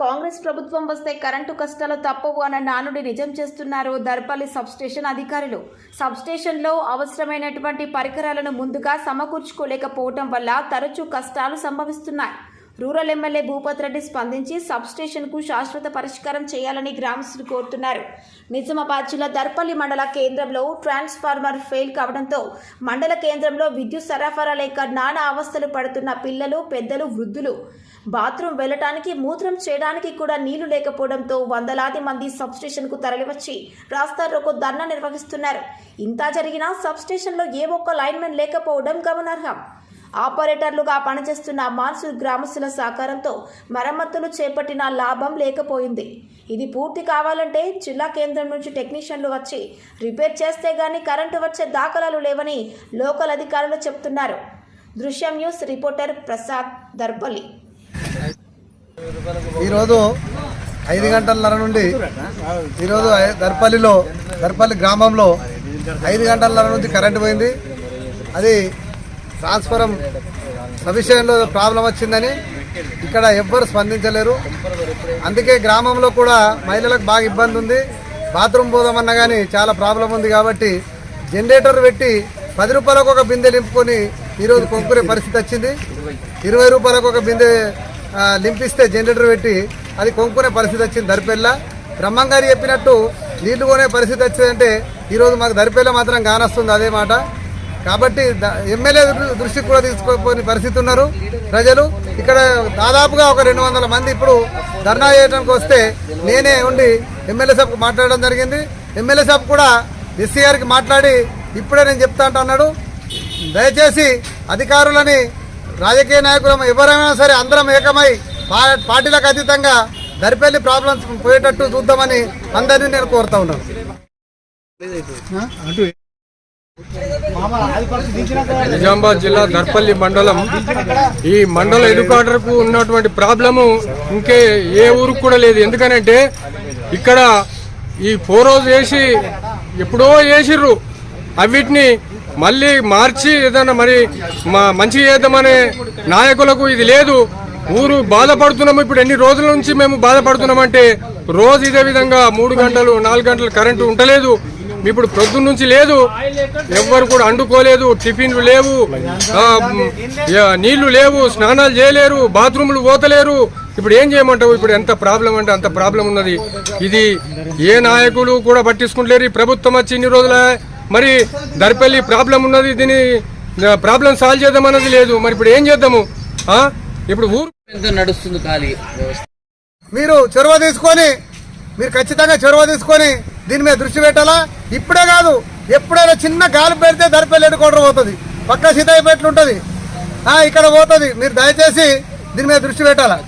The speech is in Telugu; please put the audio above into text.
కాంగ్రెస్ ప్రభుత్వం వస్తే కరెంటు కష్టాలు తప్పవు అన్న నానుడి నిజం చేస్తున్నారు దర్పల్లి సబ్స్టేషన్ అధికారులు. సబ్స్టేషన్లో అవసరమైనటువంటి పరికరాలను ముందుగా సమకూర్చుకోలేకపోవటం వల్ల తరచూ కష్టాలు సంభవిస్తున్నాయి. రూరల్ ఎమ్మెల్యే భూపత్ రెడ్డి స్పందించి సబ్స్టేషన్కు శాశ్వత పరిష్కారం చేయాలని గ్రామస్తులు కోరుతున్నారు. నిజామాబాద్ జిల్లా దర్పల్లి మండల కేంద్రంలో ట్రాన్స్ఫార్మర్ ఫెయిల్ కావడంతో మండల కేంద్రంలో విద్యుత్ సరఫరా లేక నానా అవస్థలు పడుతున్న పిల్లలు పెద్దలు వృద్ధులు. బాత్రూమ్ వెళ్ళటానికి మూత్రం చేయడానికి కూడా నీళ్ళు లేకపోవడంతో వందలాది మంది సబ్స్టేషన్కు తరలివచ్చి రాస్తా రోకో ధర్నా నిర్వహిస్తున్నారు. ఇంత జరిగినా సబ్స్టేషన్లో ఏ ఒక్క లైన్మెన్ లేకపోవడం గమనార్హం. ఆపరేటర్లుగా పనిచేస్తున్న మాన్సూర్ గ్రామస్తుల సహకారంతో మరమ్మతులు చేపట్టిన లాభం లేకపోయింది. ఇది పూర్తి కావాలంటే జిల్లా కేంద్రం నుంచి టెక్నీషియన్లు వచ్చి రిపేర్ చేస్తే గానీ కరెంటు వచ్చే దాఖలాలు లేవని లోకల్ అధికారులు చెప్తున్నారు. దృశ్యం న్యూస్ రిపోర్టర్ ప్రసాద్ దర్పల్లి ఈరోజు ఐదు గంటలన్నర నుండి ఈరోజు దర్పల్లిలో దర్పల్లి గ్రామంలో ఐదు గంటలన్నర నుంచి కరెంటు పోయింది. అది ట్రాన్స్ఫరం సవిషయంలో ప్రాబ్లం వచ్చిందని ఇక్కడ ఎవ్వరు స్పందించలేరు. అందుకే గ్రామంలో కూడా మహిళలకు బాగా ఇబ్బంది ఉంది. బాత్రూమ్ పోదామన్నా కానీ చాలా ప్రాబ్లం ఉంది కాబట్టి జనరేటర్ పెట్టి పది రూపాయలకు ఒక బిందె నింపుకొని ఈరోజు కొనుక్కునే పరిస్థితి వచ్చింది. ఇరవై రూపాయలకు ఒక బిందె లింపిస్తే జనరేటర్ పెట్టి అది కొనుక్కునే పరిస్థితి వచ్చింది దరిపెల్ల. బ్రహ్మంగారు చెప్పినట్టు నీళ్ళు కొనే పరిస్థితి వచ్చిందంటే ఈరోజు మాకు దరిపెల్ల మాత్రం కానొస్తుంది అదే మాట. కాబట్టి ఎమ్మెల్యే దృష్టికి కూడా తీసుకోని పరిస్థితి ఉన్నారు ప్రజలు. ఇక్కడ దాదాపుగా ఒక రెండు వందల మంది ఇప్పుడు ధర్నా చేయడానికి వస్తే నేనే ఉండి ఎమ్మెల్యే సభకు మాట్లాడడం జరిగింది. ఎమ్మెల్యే సభ కూడా ఎస్సీ గారికి మాట్లాడి ఇప్పుడే నేను చెప్తా అంటూ అన్నాడు. దయచేసి అధికారులని రాజకీయ నాయకులం ఎవరైనా సరే అందరం ఏకమై పార్టీలకు అతీతంగా దరిపెళ్ళి ప్రాబ్లమ్స్ పోయేటట్టు చూద్దామని అందరినీ నేను కోరుతా ఉన్నాను. నిజామాబాద్ జిల్లా దర్పల్లి మండలం. ఈ మండల ఎడ్యుకేటర్ ఉన్నటువంటి ప్రాబ్లము ఇంకే ఏ ఊరికి కూడా లేదు. ఎందుకనంటే ఇక్కడ ఈ ఫోర్ రోజు వేసి ఎప్పుడో వేసిర్రు అవిటిని మళ్ళీ మార్చి ఏదైనా మరి మా మంచి చేద్దామనే నాయకులకు ఇది లేదు. ఊరు బాధపడుతున్నాము. ఇప్పుడు ఎన్ని రోజుల నుంచి మేము బాధపడుతున్నామంటే రోజు ఇదే విధంగా మూడు గంటలు నాలుగు గంటలు కరెంటు ఉండలేదు. ఇప్పుడు ప్రొద్దున నుంచి లేదు. ఎవ్వరు కూడా అండుకోలేదు టిఫిన్లు లేవు నీళ్ళు లేవు స్నానాలు చేయలేరు బాత్రూములు పోతలేరు. ఇప్పుడు ఏం చేయమంటావు? ఇప్పుడు ఎంత ప్రాబ్లం అంటే అంత ప్రాబ్లం ఉన్నది. ఇది ఏ నాయకులు కూడా పట్టించుకుంటలేరు. ఈ ప్రభుత్వం వచ్చి ఇన్ని రోజుల మరి దరిపల్లి ప్రాబ్లం ఉన్నది. దీని ప్రాబ్లం సాల్వ్ చేద్దామన్నది లేదు. మరి ఇప్పుడు ఏం చేద్దాము? ఇప్పుడు ఊరు ఎంతో నడుస్తుంది ఖాళీ మీరు చొరవ తీసుకొని మీరు ఖచ్చితంగా చొరవ తీసుకొని దీని మీద దృష్టి పెట్టాలా? ఇప్పుడే కాదు. ఎప్పుడైనా చిన్న గాలి పెడితే దరిపెళ్ళి ఎడుకోవడం పోతుంది. పక్క సీతాయి ఉంటుంది. ఇక్కడ పోతుంది. మీరు దయచేసి దీని మీద దృష్టి పెట్టాలా?